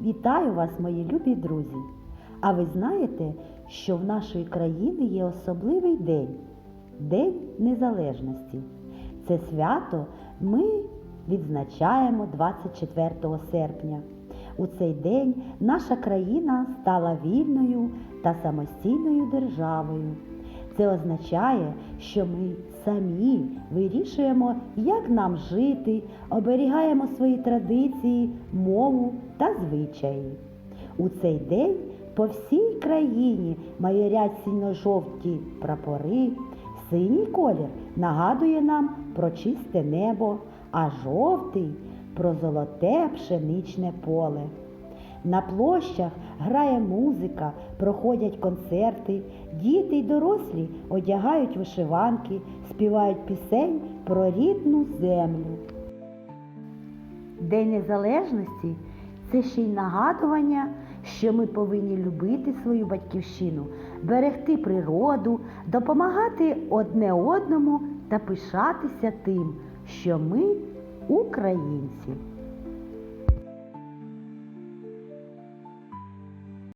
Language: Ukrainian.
Вітаю вас, мої любі друзі! А ви знаєте, що в нашої країни є особливий день День Незалежності. Це свято ми відзначаємо 24 серпня. У цей день наша країна стала вільною та самостійною державою. Це означає, що ми самі вирішуємо, як нам жити, оберігаємо свої традиції, мову та звичаї. У цей день по всій країні майорять синьо-жовті прапори. Синій колір нагадує нам про чисте небо, а жовтий про золоте пшеничне поле. На площах грає музика, проходять концерти, діти й дорослі одягають вишиванки, співають пісень про рідну землю. День Незалежності це ще й нагадування, що ми повинні любити свою батьківщину, берегти природу, допомагати одне одному та пишатися тим, що ми українці.